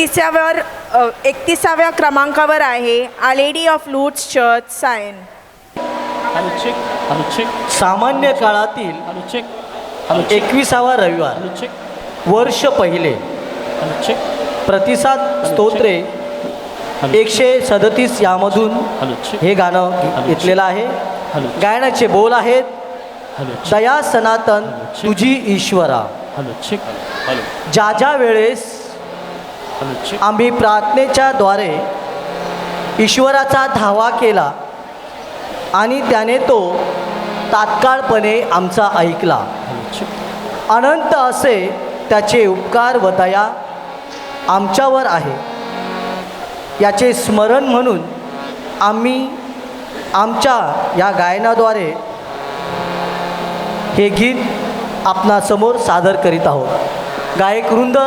एकतीसाव्यावर एकतीसाव्या क्रमांकावर आहे our lady of Lourdes church Sion. Hello check सामान्य काळातील चेक एकविसावा रविवार. वर्ष पहिले. प्रतिसाद स्तोत्रे एकशे सदतीस यामधून हे गाणं घेतलेलं आहे. हॅलो गायनाचे बोल आहेत. दया सनातन तुझी ईश्वरा. ज्या ज्या वेळेस आम्ही प्रार्थनेच्या द्वारे ईश्वराचा धावा केला आणि त्याने तो तात्काळपणे आमचा ऐकला. अनंत असे त्याचे उपकार व दया आमच्यावर आहे. याचे स्मरण म्हणून आम्ही आमच्या या गायनाद्वारे हे गीत आपणासमोर सादर करीत आहोत. गायक वृंद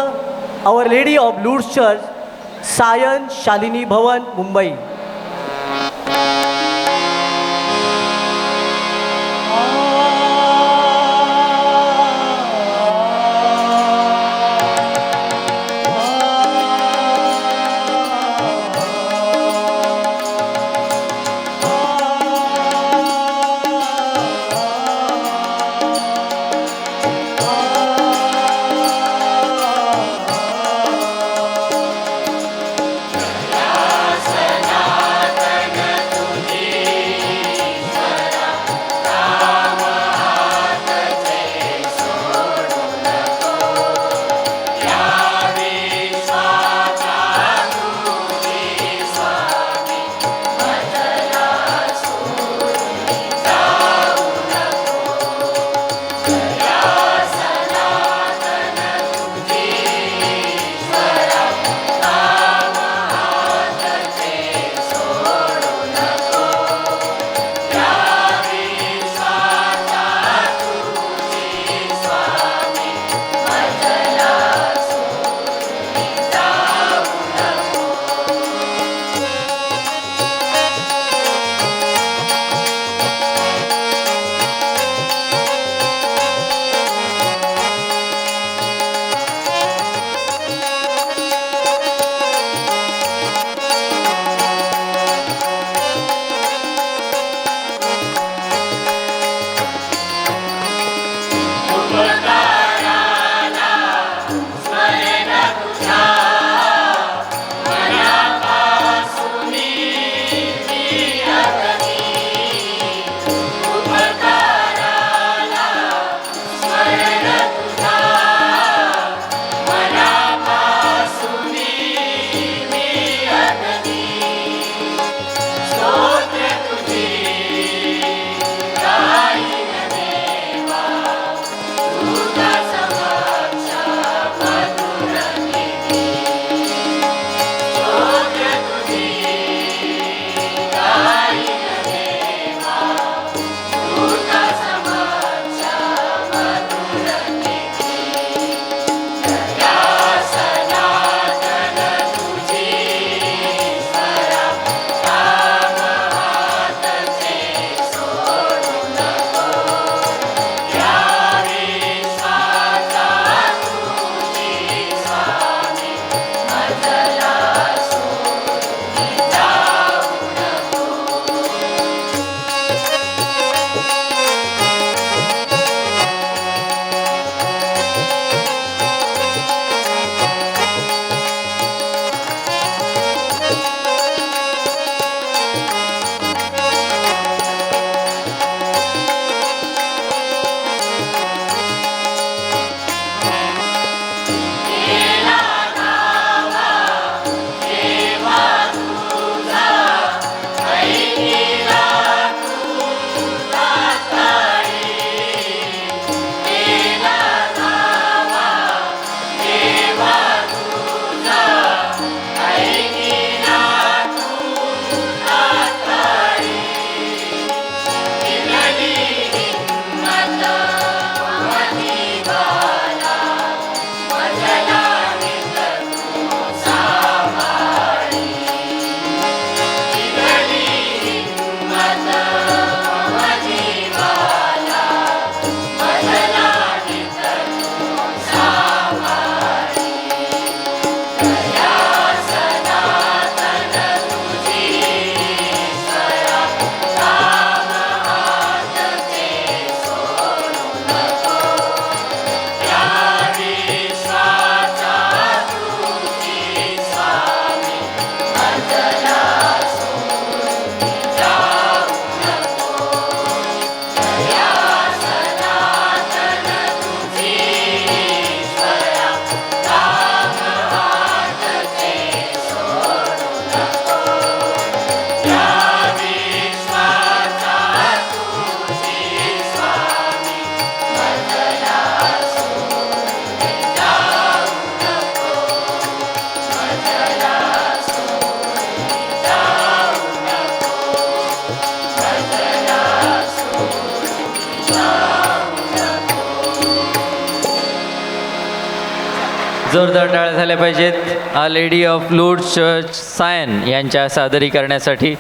our lady of Lourdes church Sion Shalini Bhavan Mumbai जोरदार टाळ्या झाल्या पाहिजेत. Our lady of Lourdes church Sion यांच्या सादरीकरणासाठी.